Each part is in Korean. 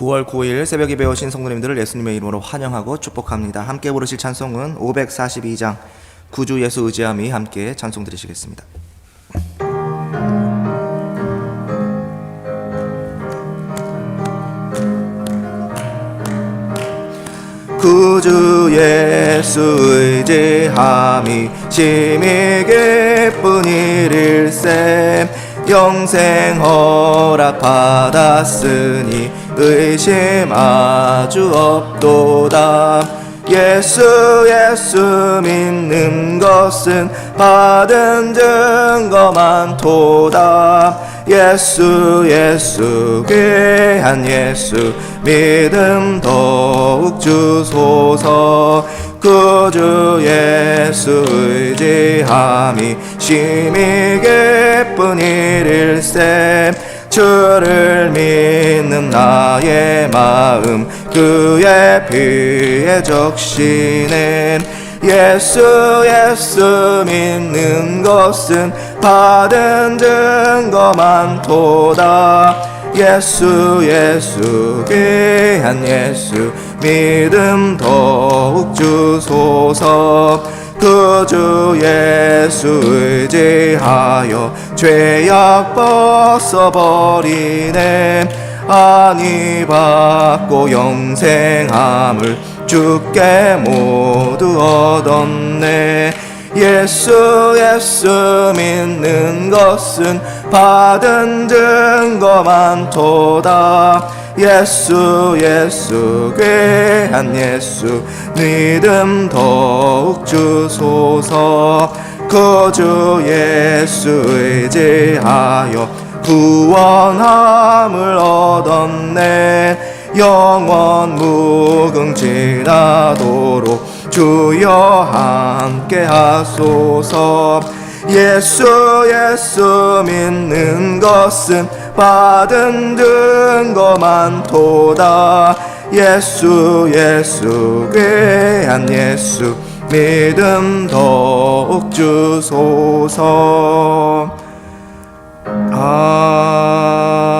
9월 9일 새벽에 배우신 성도님들을 예수님의 이름으로 환영하고 축복합니다. 함께 부르실 찬송은 542장 구주 예수 의지함이 함께 찬송 드리시겠습니다. 구주 예수 의지함이 심히 기쁜 일일셈 영생 허락 받았으니 의심 아주 없도다. 예수 예수 믿는 것은 받은 증거 많도다. 예수 예수 귀한 예수 믿음 더욱 주소서. 구주 예수 의지함이 심히 기쁜 일일셈 주를 믿는 나의 마음 그의 피에 적시는 예수 예수 믿는 것은 받은 증거 많도다. 예수 예수 귀한 예수 믿음 더욱 주소서 그주 예수 의지하여 죄악 벗어버리네. 아니 받고 영생함을 주께 모두 얻었네. 예수 예수 믿는 것은 받은 증거 많도다 예수 예수 귀한 예수 믿음 더욱 주소서. 그주 예수 의지하여 구원함을 얻었네. 영원 무궁지나도록 주여 함께 하소서 예수 예수 믿는 것은 받은 증거 많도다. 예수 예수 귀한 예수 믿음 더욱 주소서. 아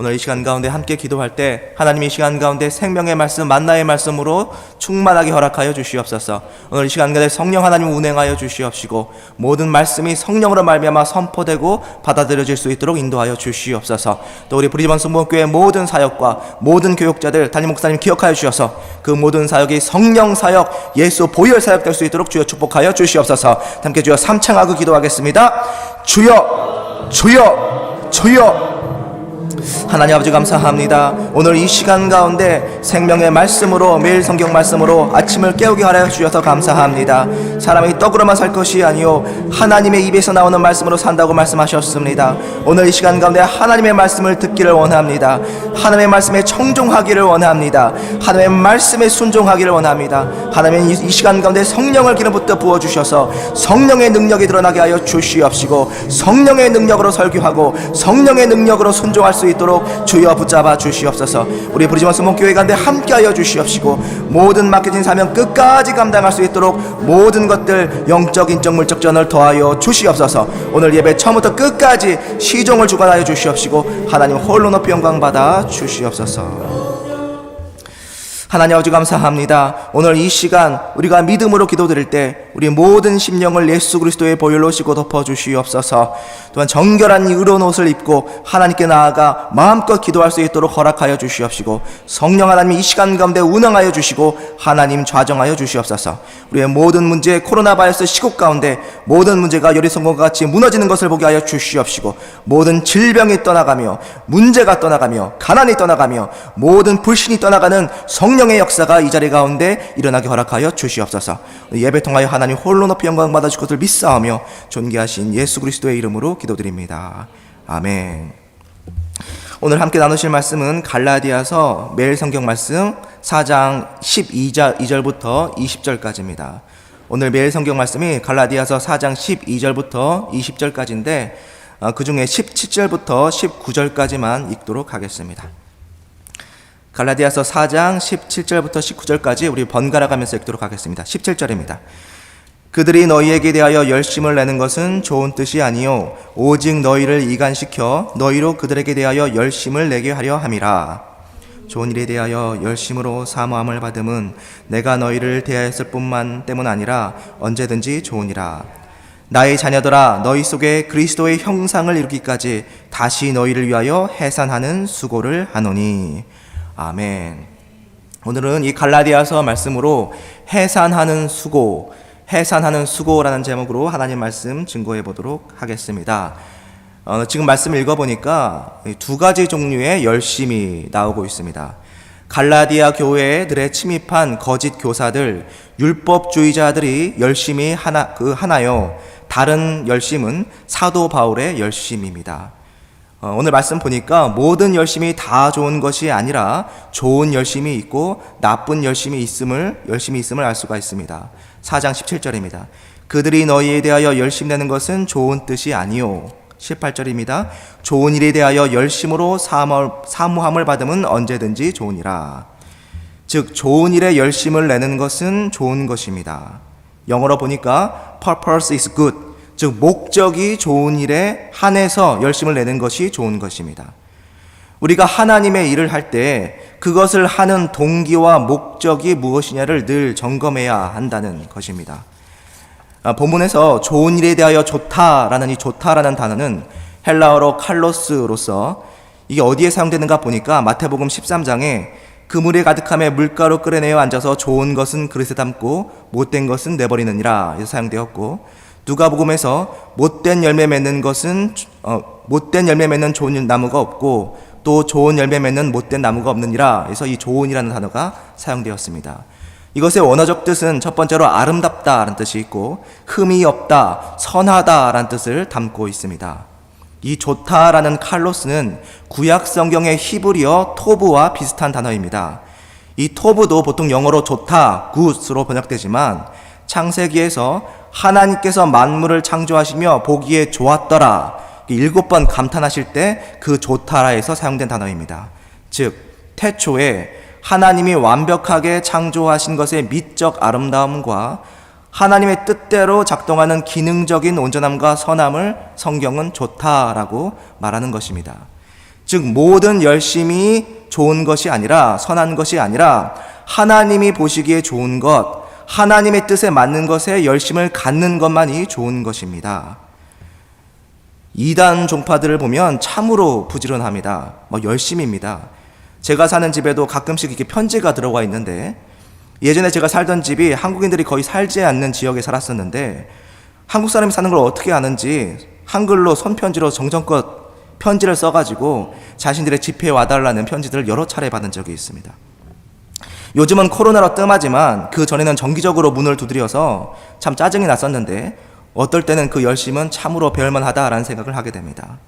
오늘 이 시간 가운데 함께 기도할 때 하나님 이 시간 가운데 생명의 말씀 만나의 말씀으로 충만하게 허락하여 주시옵소서. 오늘 이 시간 가운데 성령 하나님 운행하여 주시옵시고 모든 말씀이 성령으로 말미암아 선포되고 받아들여질 수 있도록 인도하여 주시옵소서. 또 우리 브리즈번 성모교회 모든 사역과 모든 교육자들 담임 목사님 기억하여 주셔서 그 모든 사역이 성령 사역, 예수 보혈 사역 될 수 있도록 주여 축복하여 주시옵소서. 함께 주여 삼창하고 기도하겠습니다. 주여, 주여, 주여. 하나님 아버지 감사합니다. 오늘 이 시간 가운데 생명의 말씀으로 매일 성경 말씀으로 아침을 깨우게 하여 주셔서 감사합니다. 사람이 떡으로만 살 것이 아니요 하나님의 입에서 나오는 말씀으로 산다고 말씀하셨습니다. 오늘 이 시간 가운데 하나님의 말씀을 듣기를 원합니다. 하나님의 말씀에 청종하기를 원합니다. 하나님의 말씀에 순종하기를 원합니다. 하나님의 이 시간 가운데 성령을 기름 붓어 부어 주셔서 성령의 능력이 드러나게 하여 주시옵시고 성령의 능력으로 설교하고 성령의 능력으로 순종할 수 있도록 주여 붙잡아 주시옵소서. 우리 부르지원 스몬교회 가운데 함께하여 주시옵시고 모든 맡겨진 사명 끝까지 감당할 수 있도록 모든 것들 영적 인적 물적 전을 더하여 주시옵소서. 오늘 예배 처음부터 끝까지 시종을 주관하여 주시옵시고 하나님 홀로 높이 영광 받아 주시옵소서. 하나님 아버지 감사합니다. 오늘 이 시간 우리가 믿음으로 기도드릴 때 우리 모든 심령을 예수 그리스도의 보혈로 씻고 덮어 주시옵소서. 또한 정결한 의로운 옷을 입고 하나님께 나아가 마음껏 기도할 수 있도록 허락하여 주시옵시고 성령 하나님 이 시간 가운데 운항하여 주시고 하나님 좌정하여 주시옵소서. 우리의 모든 문제 코로나 바이러스 시국 가운데 모든 문제가 여리성공과 같이 무너지는 것을 보게 하여 주시옵시고 모든 질병이 떠나가며 문제가 떠나가며 가난이 떠나가며 모든 불신이 떠나가는 성 령의 역사가 이 자리 가운데 일어나게 허락하여 주시옵소서. 예배 통하여 하나님 홀로 높이 영광 받아 주실 것을 믿사오며 존귀하신 예수 그리스도의 이름으로 기도드립니다. 아멘. 오늘 함께 나누실 말씀은 갈라디아서 매일 성경 말씀 4장 12절 2절부터 20절까지입니다. 오늘 매일 성경 말씀이 갈라디아서 4장 12절부터 20절까지인데 그 중에 17절부터 19절까지만 읽도록 하겠습니다. 갈라디아서 4장 17절부터 19절까지 우리 번갈아 가면서 읽도록 하겠습니다. 17절입니다. 그들이 너희에게 대하여 열심을 내는 것은 좋은 뜻이 아니요 오직 너희를 이간시켜 너희로 그들에게 대하여 열심을 내게 하려 함이라. 좋은 일에 대하여 열심으로 사모함을 받음은 내가 너희를 대하였을 뿐만 때문 아니라 언제든지 좋으니라. 나의 자녀들아 너희 속에 그리스도의 형상을 이루기까지 다시 너희를 위하여 해산하는 수고를 하노니 아멘. 오늘은 이 갈라디아서 말씀으로 해산하는 수고, 해산하는 수고라는 제목으로 하나님 말씀 증거해 보도록 하겠습니다. 어, 지금 말씀 읽어보니까 두 가지 종류의 열심이 나오고 있습니다. 갈라디아 교회들에 침입한 거짓 교사들, 율법주의자들이 열심히 하나, 그 하나요. 다른 열심은 사도 바울의 열심입니다. 어, 오늘 말씀 보니까 모든 열심이 다 좋은 것이 아니라 좋은 열심이 있고 나쁜 열심이 있음을 열심이 있음을 알 수가 있습니다. 4장 17절입니다. 그들이 너희에 대하여 열심 내는 것은 좋은 뜻이 아니요. 18절입니다. 좋은 일에 대하여 열심으로 사모함을 받으면 언제든지 좋으니라. 즉 좋은 일에 열심을 내는 것은 좋은 것입니다. 영어로 보니까 purpose is good. 즉 목적이 좋은 일에 한해서 열심을 내는 것이 좋은 것입니다. 우리가 하나님의 일을 할 때 그것을 하는 동기와 목적이 무엇이냐를 늘 점검해야 한다는 것입니다. 아, 본문에서 좋은 일에 대하여 좋다라는 이 좋다라는 단어는 헬라어로 칼로스로서 이게 어디에 사용되는가 보니까 마태복음 13장에 그물에 가득함에 물가로 끓여내어 앉아서 좋은 것은 그릇에 담고 못된 것은 내버리느니라 사용되었고 누가복음에서 못된 열매 맺는 것은 어, 못된 열매 맺는 좋은 나무가 없고 또 좋은 열매 맺는 못된 나무가 없느니라 해서 이 좋은이라는 단어가 사용되었습니다. 이것의 원어적 뜻은 첫 번째로 아름답다라는 뜻이 있고 흠이 없다, 선하다라는 뜻을 담고 있습니다. 이 좋다라는 칼로스는 구약 성경의 히브리어 토브와 비슷한 단어입니다. 이 토브도 보통 영어로 좋다, 굿으로 번역되지만 창세기에서 하나님께서 만물을 창조하시며 보기에 좋았더라 일곱 번 감탄하실 때 그 좋다라에서 사용된 단어입니다. 즉 태초에 하나님이 완벽하게 창조하신 것의 미적 아름다움과 하나님의 뜻대로 작동하는 기능적인 온전함과 선함을 성경은 좋다라고 말하는 것입니다. 즉, 모든 열심이 좋은 것이 아니라, 선한 것이 아니라, 하나님이 보시기에 좋은 것, 하나님의 뜻에 맞는 것에 열심을 갖는 것만이 좋은 것입니다. 이단 종파들을 보면 참으로 부지런합니다. 뭐 열심입니다. 제가 사는 집에도 가끔씩 이렇게 편지가 들어와 있는데 예전에 제가 살던 집이 한국인들이 거의 살지 않는 지역에 살았었는데 한국 사람이 사는 걸 어떻게 아는지 한글로 손편지로 정성껏 편지를 써가지고 자신들의 집회에 와달라는 편지들을 여러 차례 받은 적이 있습니다. 요즘은 코로나로 뜸하지만 그 전에는 정기적으로 문을 두드려서 참 짜증이 났었는데 어떨 때는 그 열심은 참으로 배울만 하다라는 생각을 하게 됩니다.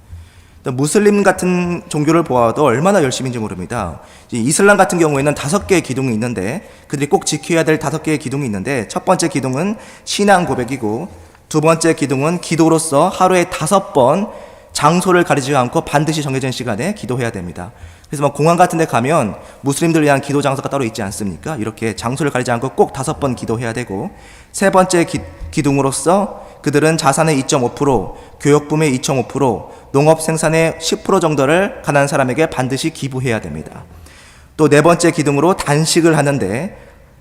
무슬림 같은 종교를 보아도 얼마나 열심인지 모릅니다. 이슬람 같은 경우에는 다섯 개의 기둥이 있는데 그들이 꼭 지켜야 될 다섯 개의 기둥이 있는데 첫 번째 기둥은 신앙 고백이고 두 번째 기둥은 기도로서 하루에 다섯 번 장소를 가리지 않고 반드시 정해진 시간에 기도해야 됩니다. 그래서 뭐 공항 같은 데 가면 무슬림들 위한 기도 장소가 따로 있지 않습니까? 이렇게 장소를 가리지 않고 꼭 다섯 번 기도해야 되고 세 번째 기, 기둥으로서 그들은 자산의 2.5%, 교육붐의 2.5%, 농업 생산의 10% 정도를 가난한 사람에게 반드시 기부해야 됩니다. 또 네 번째 기둥으로 단식을 하는데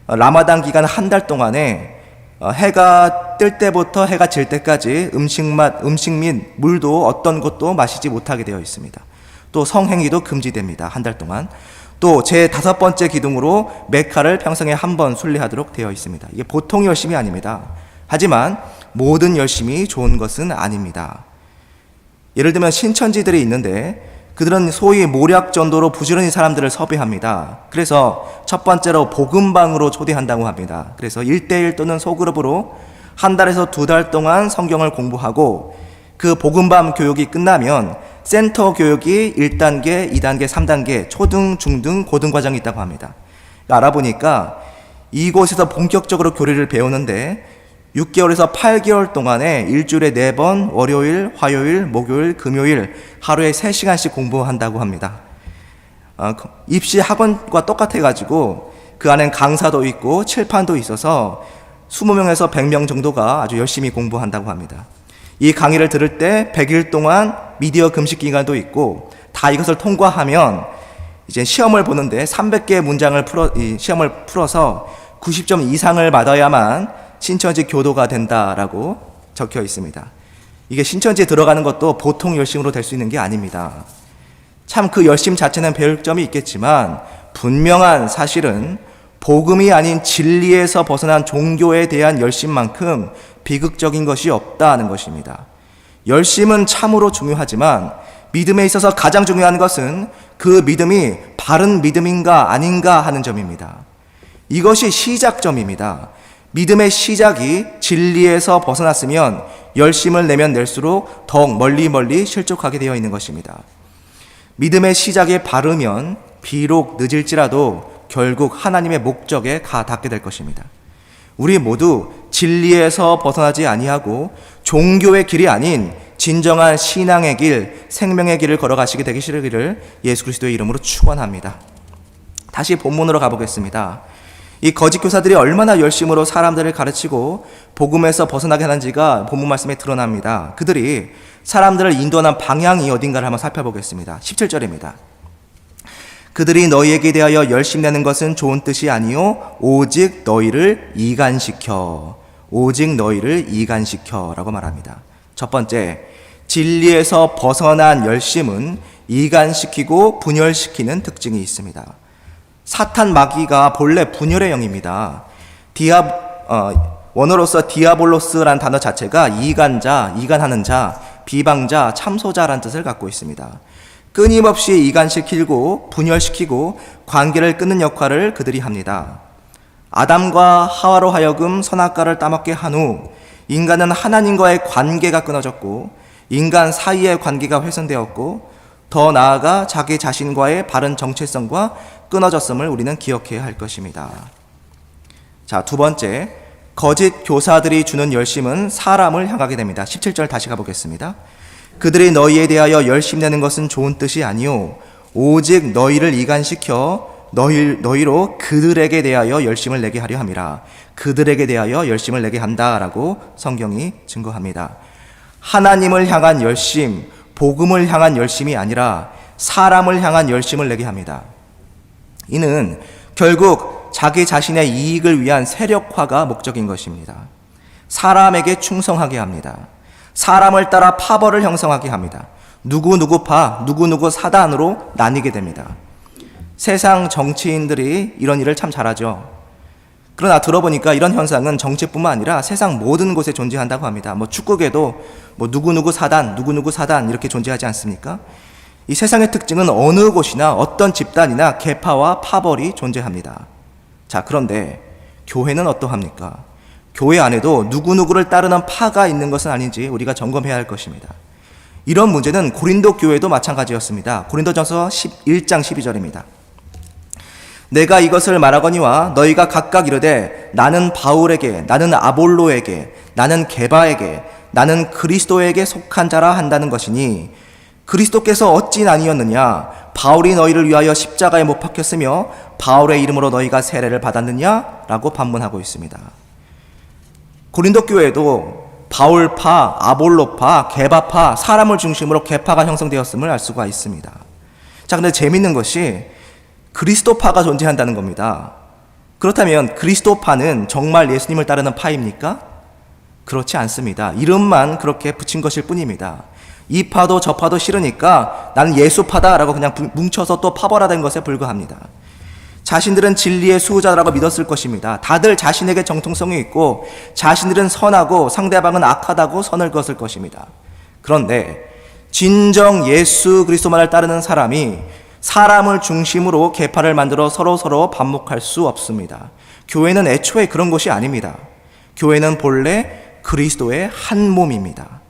라마단 기간 한 달 동안에 어, 해가 뜰 때부터 해가 질 때까지 음식 맛, 음식 및 물도 어떤 것도 마시지 못하게 되어 있습니다. 또 성행위도 금지됩니다. 한 달 동안. 또 제 다섯 번째 기둥으로 메카를 평생에 한 번 순례하도록 되어 있습니다. 이게 보통 열심이 아닙니다. 하지만 모든 열심이 좋은 것은 아닙니다. 예를 들면 신천지들이 있는데 그들은 소위 모략 전도로 부지런히 사람들을 섭외합니다. 그래서 첫 번째로 복음방으로 초대한다고 합니다. 그래서 1대1 또는 소그룹으로 한 달에서 두 달 동안 성경을 공부하고 그 복음방 교육이 끝나면 센터 교육이 1단계, 2단계, 3단계, 초등, 중등, 고등 과정이 있다고 합니다. 알아보니까 이곳에서 본격적으로 교리를 배우는데 6개월에서 8개월 동안에 일주일에 4번 월요일, 화요일, 목요일, 금요일 하루에 3시간씩 공부한다고 합니다. 어, 입시 학원과 똑같아 가지고 그 안엔 강사도 있고 칠판도 있어서 20명에서 100명 정도가 아주 열심히 공부한다고 합니다. 이 강의를 들을 때 100일 동안 미디어 금식 기간도 있고 다 이것을 통과하면 이제 시험을 보는데 300개의 문장을 풀어 이 시험을 풀어서 90점 이상을 받아야만 신천지 교도가 된다라고 적혀 있습니다. 이게 신천지에 들어가는 것도 보통 열심으로 될 수 있는 게 아닙니다. 참 그 열심 자체는 배울 점이 있겠지만 분명한 사실은 복음이 아닌 진리에서 벗어난 종교에 대한 열심만큼 비극적인 것이 없다는 것입니다. 열심은 참으로 중요하지만 믿음에 있어서 가장 중요한 것은 그 믿음이 바른 믿음인가 아닌가 하는 점입니다. 이것이 시작점입니다. 믿음의 시작이 진리에서 벗어났으면 열심을 내면 낼수록 더욱 멀리 멀리 실족하게 되어 있는 것입니다. 믿음의 시작에 바르면 비록 늦을지라도 결국 하나님의 목적에 가 닿게 될 것입니다. 우리 모두 진리에서 벗어나지 아니하고 종교의 길이 아닌 진정한 신앙의 길, 생명의 길을 걸어가시게 되기를 예수 그리스도의 이름으로 축원합니다. 다시 본문으로 가보겠습니다. 이 거짓 교사들이 얼마나 열심으로 사람들을 가르치고 복음에서 벗어나게 하는지가 본문 말씀에 드러납니다. 그들이 사람들을 인도하는 방향이 어딘가를 한번 살펴보겠습니다. 17절입니다. 그들이 너희에게 대하여 열심 내는 것은 좋은 뜻이 아니요 오직 너희를 이간시켜 오직 너희를 이간시켜라고 말합니다. 첫 번째 진리에서 벗어난 열심은 이간시키고 분열시키는 특징이 있습니다. 사탄 마귀가 본래 분열의 영입니다. 디아 어, 원어로서 디아볼로스란 단어 자체가 이간자, 이간하는 자, 비방자, 참소자란 뜻을 갖고 있습니다. 끊임없이 이간시키고 분열시키고 관계를 끊는 역할을 그들이 합니다. 아담과 하와로 하여금 선악과를 따먹게 한 후 인간은 하나님과의 관계가 끊어졌고 인간 사이의 관계가 훼손되었고 더 나아가 자기 자신과의 바른 정체성과 끊어졌음을 우리는 기억해야 할 것입니다. 자, 두 번째. 거짓 교사들이 주는 열심은 사람을 향하게 됩니다. 17절 다시 가보겠습니다. 그들이 너희에 대하여 열심 내는 것은 좋은 뜻이 아니요 오직 너희를 이간시켜 너희 너희로 그들에게 대하여 열심을 내게 하려 함이라. 그들에게 대하여 열심을 내게 한다라고 성경이 증거합니다. 하나님을 향한 열심, 복음을 향한 열심이 아니라 사람을 향한 열심을 내게 합니다. 이는 결국 자기 자신의 이익을 위한 세력화가 목적인 것입니다. 사람에게 충성하게 합니다. 사람을 따라 파벌을 형성하게 합니다. 누구누구 파, 누구누구 사단으로 나뉘게 됩니다. 세상 정치인들이 이런 일을 참 잘하죠. 그러나 들어보니까 이런 현상은 정치뿐만 아니라 세상 모든 곳에 존재한다고 합니다. 뭐 축구계도 뭐 누구누구 사단, 누구누구 사단 이렇게 존재하지 않습니까? 이 세상의 특징은 어느 곳이나 어떤 집단이나 계파와 파벌이 존재합니다. 자, 그런데 교회는 어떠합니까? 교회 안에도 누구누구를 따르는 파가 있는 것은 아닌지 우리가 점검해야 할 것입니다. 이런 문제는 고린도 교회도 마찬가지였습니다. 고린도전서 11장 12절입니다. 내가 이것을 말하거니와 너희가 각각 이르되 나는 바울에게 나는 아볼로에게 나는 게바에게 나는 그리스도에게 속한 자라 한다는 것이니 그리스도께서 어찌 나뉘었느냐 바울이 너희를 위하여 십자가에 못 박혔으며 바울의 이름으로 너희가 세례를 받았느냐라고 반문하고 있습니다. 고린도 교회도 바울파, 아볼로파, 게바파, 사람을 중심으로 개파가 형성되었음을 알 수가 있습니다. 자, 근데 재밌는 것이 그리스도파가 존재한다는 겁니다. 그렇다면 그리스도파는 정말 예수님을 따르는 파입니까? 그렇지 않습니다. 이름만 그렇게 붙인 것일 뿐입니다. 이 파도 저 파도 싫으니까 나는 예수파다라고 그냥 부- 뭉쳐서 또 파벌화된 것에 불과합니다. 자신들은 진리의 수호자라고 믿었을 것입니다. 다들 자신에게 정통성이 있고 자신들은 선하고 상대방은 악하다고 선을 그었을 것입니다. 그런데 진정 예수 그리스도만을 따르는 사람이 사람을 중심으로 계파를 만들어 서로 서로 반목할 수 없습니다. 교회는 애초에 그런 것이 아닙니다. 교회는 본래 그리스도의 한 몸입니다.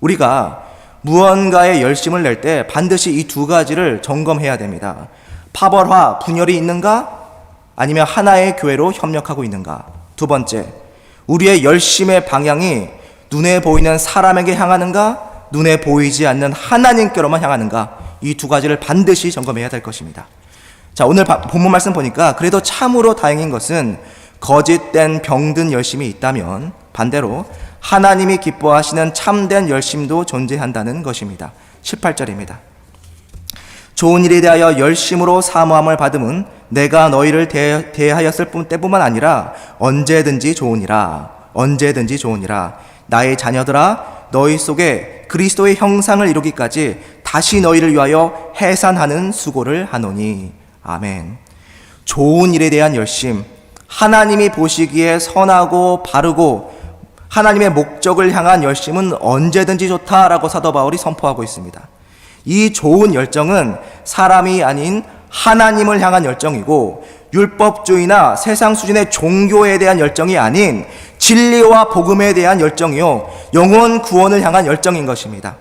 우리가 무언가에 열심을 낼 때 반드시 이 두 가지를 점검해야 됩니다. 파벌화, 분열이 있는가? 아니면 하나의 교회로 협력하고 있는가? 두 번째, 우리의 열심의 방향이 눈에 보이는 사람에게 향하는가? 눈에 보이지 않는 하나님께로만 향하는가? 이 두 가지를 반드시 점검해야 될 것입니다. 자, 오늘 바- 본문 말씀 보니까 그래도 참으로 다행인 것은 거짓된 병든 열심이 있다면 반대로 하나님이 기뻐하시는 참된 열심도 존재한다는 것입니다. 18절입니다. 좋은 일에 대하여 열심으로 사모함을 받음은 내가 너희를 대, 대하였을 뿐 때뿐만 아니라 언제든지 좋으니라. 언제든지 좋으니라. 나의 자녀들아 너희 속에 그리스도의 형상을 이루기까지 다시 너희를 위하여 해산하는 수고를 하노니. 아멘. 좋은 일에 대한 열심. 하나님이 보시기에 선하고 바르고 하나님의 목적을 향한 열심은 언제든지 좋다라고 사도 바울이 선포하고 있습니다. 이 좋은 열정은 사람이 아닌 하나님을 향한 열정이고 율법주의나 세상 수준의 종교에 대한 열정이 아닌 진리와 복음에 대한 열정이요 영원 구원을 향한 열정인 것입니다.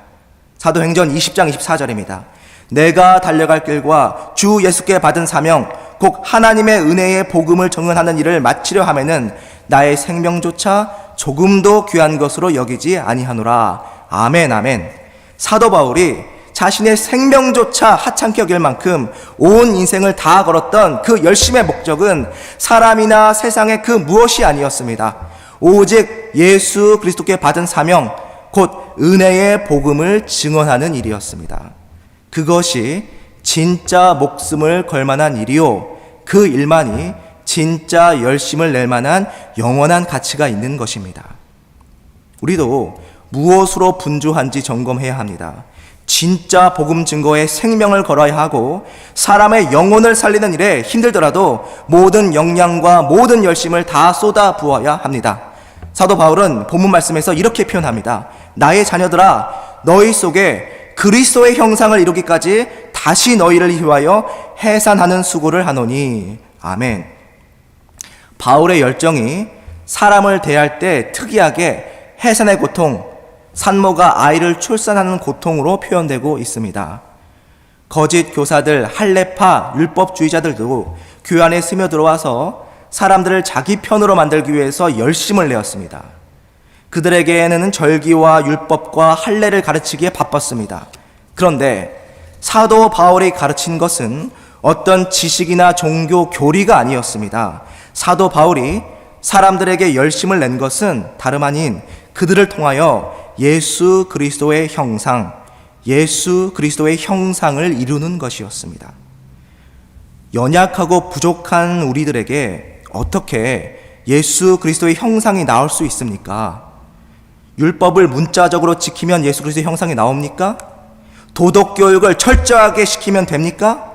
사도행전 20장 24절입니다. 내가 달려갈 길과 주 예수께 받은 사명 곧 하나님의 은혜의 복음을 정언하는 일을 마치려 하면은 나의 생명조차 조금도 귀한 것으로 여기지 아니하노라. 아멘 아멘. 사도 바울이 자신의 생명조차 하찮게 여길 만큼 온 인생을 다 걸었던 그 열심의 목적은 사람이나 세상의 그 무엇이 아니었습니다. 오직 예수 그리스도께 받은 사명, 곧 은혜의 복음을 증언하는 일이었습니다. 그것이 진짜 목숨을 걸 만한 일이요. 그 일만이 진짜 열심을 낼 만한 영원한 가치가 있는 것입니다. 우리도 무엇으로 분주한지 점검해야 합니다. 진짜 복음 증거에 생명을 걸어야 하고 사람의 영혼을 살리는 일에 힘들더라도 모든 역량과 모든 열심을 다 쏟아 부어야 합니다. 사도 바울은 본문 말씀에서 이렇게 표현합니다. 나의 자녀들아 너희 속에 그리스도의 형상을 이루기까지 다시 너희를 위하여 해산하는 수고를 하노니 아멘. 바울의 열정이 사람을 대할 때 특이하게 해산의 고통, 산모가 아이를 출산하는 고통으로 표현되고 있습니다. 거짓 교사들, 할례파, 율법주의자들도 교회 안에 스며들어와서 사람들을 자기 편으로 만들기 위해서 열심을 내었습니다. 그들에게는 절기와 율법과 할례를 가르치기에 바빴습니다. 그런데 사도 바울이 가르친 것은 어떤 지식이나 종교 교리가 아니었습니다. 사도 바울이 사람들에게 열심을 낸 것은 다름 아닌 그들을 통하여 예수 그리스도의 형상, 예수 그리스도의 형상을 이루는 것이었습니다. 연약하고 부족한 우리들에게 어떻게 예수 그리스도의 형상이 나올 수 있습니까? 율법을 문자적으로 지키면 예수 그리스도의 형상이 나옵니까? 도덕 교육을 철저하게 시키면 됩니까?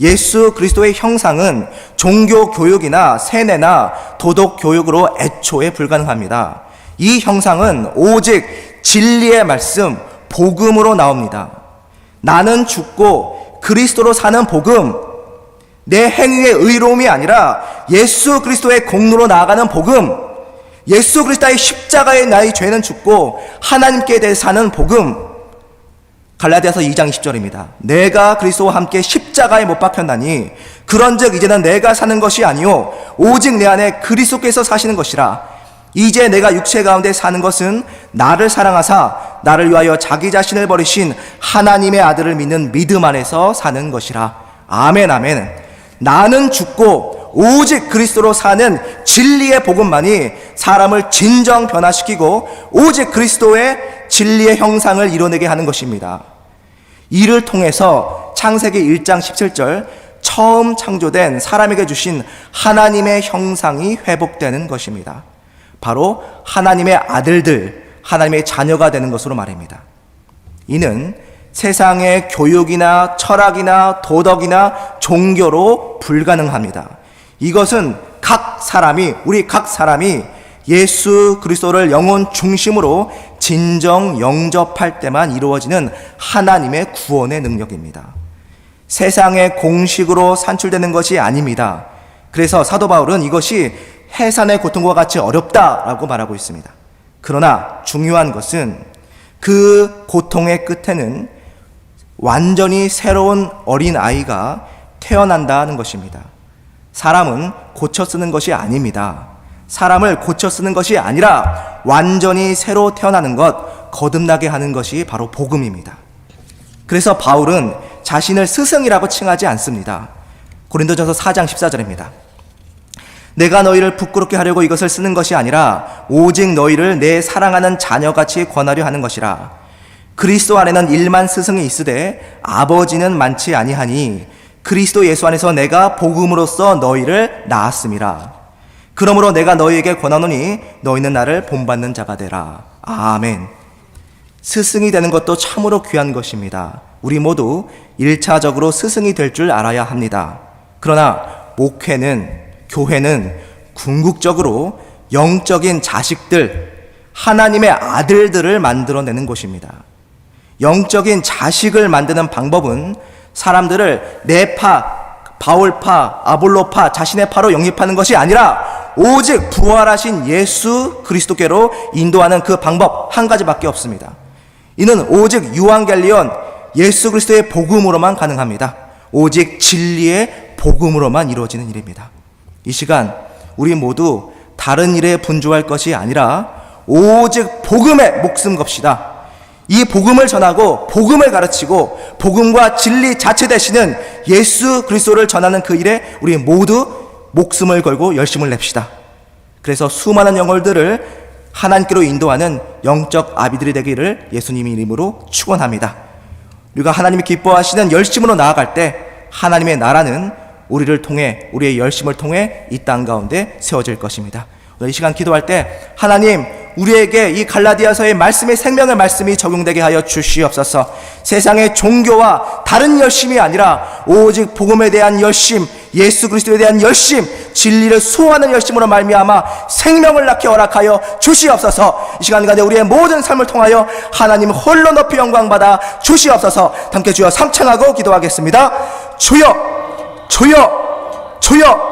예수 그리스도의 형상은 종교 교육이나 세뇌나 도덕 교육으로 애초에 불가능합니다. 이 형상은 오직 진리의 말씀, 복음으로 나옵니다. 나는 죽고 그리스도로 사는 복음, 내 행위의 의로움이 아니라 예수 그리스도의 공로로 나아가는 복음, 예수 그리스도의 십자가의 나의 죄는 죽고 하나님께 대해 사는 복음, 갈라디아서 2장 20절입니다. 내가 그리스도와 함께 십자가에 못 박혔나니 그런즉 이제는 내가 사는 것이 아니요 오직 내 안에 그리스도께서 사시는 것이라. 이제 내가 육체 가운데 사는 것은 나를 사랑하사 나를 위하여 자기 자신을 버리신 하나님의 아들을 믿는 믿음 안에서 사는 것이라. 아멘 아멘. 나는 죽고 오직 그리스도로 사는 진리의 복음만이 사람을 진정 변화시키고 오직 그리스도의 진리의 형상을 이뤄내게 하는 것입니다. 이를 통해서 창세기 1장 17절 처음 창조된 사람에게 주신 하나님의 형상이 회복되는 것입니다. 바로 하나님의 아들들, 하나님의 자녀가 되는 것으로 말입니다. 이는 세상의 교육이나 철학이나 도덕이나 종교로 불가능합니다. 이것은 각 사람이, 우리 각 사람이 예수 그리스도를 영혼 중심으로 진정 영접할 때만 이루어지는 하나님의 구원의 능력입니다. 세상의 공식으로 산출되는 것이 아닙니다. 그래서 사도 바울은 이것이 해산의 고통과 같이 어렵다라고 말하고 있습니다. 그러나 중요한 것은 그 고통의 끝에는 완전히 새로운 어린 아이가 태어난다는 것입니다. 사람은 고쳐 쓰는 것이 아닙니다. 사람을 고쳐 쓰는 것이 아니라 완전히 새로 태어나는 것, 거듭나게 하는 것이 바로 복음입니다. 그래서 바울은 자신을 스승이라고 칭하지 않습니다. 고린도전서 4장 14절입니다. 내가 너희를 부끄럽게 하려고 이것을 쓰는 것이 아니라 오직 너희를 내 사랑하는 자녀같이 권하려 하는 것이라. 그리스도 안에는 일만 스승이 있으되 아버지는 많지 아니하니 그리스도 예수 안에서 내가 복음으로써 너희를 낳았음이라. 그러므로 내가 너희에게 권하노니 너희는 나를 본받는 자가 되라. 아멘. 스승이 되는 것도 참으로 귀한 것입니다. 우리 모두 일차적으로 스승이 될 줄 알아야 합니다. 그러나 목회는 교회는 궁극적으로 영적인 자식들, 하나님의 아들들을 만들어내는 곳입니다. 영적인 자식을 만드는 방법은 사람들을 내 파, 바울파, 아볼로파, 자신의 파로 영입하는 것이 아니라 오직 부활하신 예수 그리스도께로 인도하는 그 방법 한 가지밖에 없습니다. 이는 오직 유한겔리온 예수 그리스도의 복음으로만 가능합니다. 오직 진리의 복음으로만 이루어지는 일입니다. 이 시간 우리 모두 다른 일에 분주할 것이 아니라 오직 복음에 목숨 겁시다. 이 복음을 전하고 복음을 가르치고 복음과 진리 자체 되시는 예수 그리스도를 전하는 그 일에 우리 모두 목숨을 걸고 열심을 냅시다. 그래서 수많은 영혼들을 하나님께로 인도하는 영적 아비들이 되기를 예수님의 이름으로 축원합니다. 우리가 하나님이 기뻐하시는 열심으로 나아갈 때 하나님의 나라는 우리를 통해 우리의 열심을 통해 이 땅 가운데 세워질 것입니다. 이 시간 기도할 때 하나님 우리에게 이 갈라디아서의 말씀의 생명의 말씀이 적용되게 하여 주시옵소서. 세상의 종교와 다른 열심이 아니라 오직 복음에 대한 열심, 예수 그리스도에 대한 열심, 진리를 수호하는 열심으로 말미암아 생명을 낳게 허락하여 주시옵소서. 이 시간 가운데 우리의 모든 삶을 통하여 하나님 홀로 높이 영광 받아 주시옵소서. 함께 주여 삼창하고 기도하겠습니다. 주여, 주여, 주여.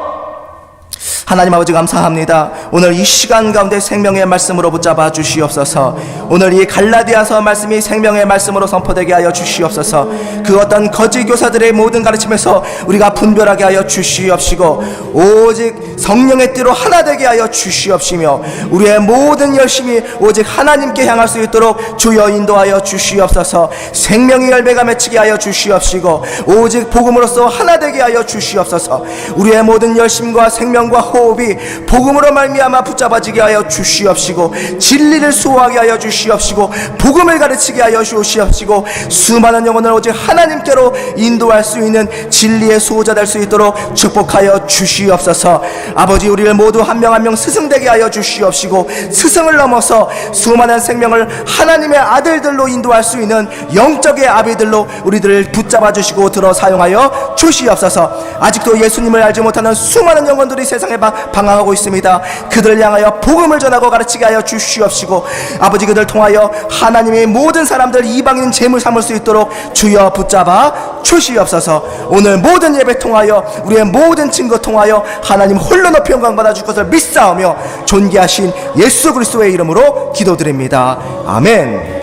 하나님 아버지 감사합니다. 오늘 이 시간 가운데 생명의 말씀으로 붙잡아 주시옵소서. 오늘 이 갈라디아서 말씀이 생명의 말씀으로 선포되게 하여 주시옵소서. 그 어떤 거짓 교사들의 모든 가르침에서 우리가 분별하게 하여 주시옵시고 오직 성령의 뜻로 하나 되게 하여 주시옵시며 우리의 모든 열심이 오직 하나님께 향할 수 있도록 주여 인도하여 주시옵소서. 생명의 열매가 맺히게 하여 주시옵시고 오직 복음으로서 하나 되게 하여 주시옵소서. 우리의 모든 열심과 생명과 호흡이 복음으로 말미 암아 붙잡아지게 하여 주시옵시고 진리를 수호하게 하여 주시옵시고 복음을 가르치게 하여 주시옵시고 수많은 영혼을 오직 하나님께로 인도할 수 있는 진리의 수호자 될 수 있도록 축복하여 주시옵소서. 아버지 우리를 모두 한 명 한명 스승되게 하여 주시옵시고 스승을 넘어서 수많은 생명을 하나님의 아들들로 인도할 수 있는 영적의 아비들로 우리들을 붙잡아 주시고 들어 사용하여 주시옵소서. 아직도 예수님을 알지 못하는 수많은 영혼들이 세상에 방- 방황하고 있습니다 그들을 향하여 복음을 전하고 가르치게 하여 주시옵시고 아버지 그들 통하여 하나님의 모든 사람들 이방인 재물 삼을 수 있도록 주여 붙잡아 주시옵소서. 오늘 모든 예배 통하여 우리의 모든 증거 통하여 하나님 홀로 높이 영광 받아 줄 것을 믿사오며 존귀하신 예수 그리스도의 이름으로 기도드립니다. 아멘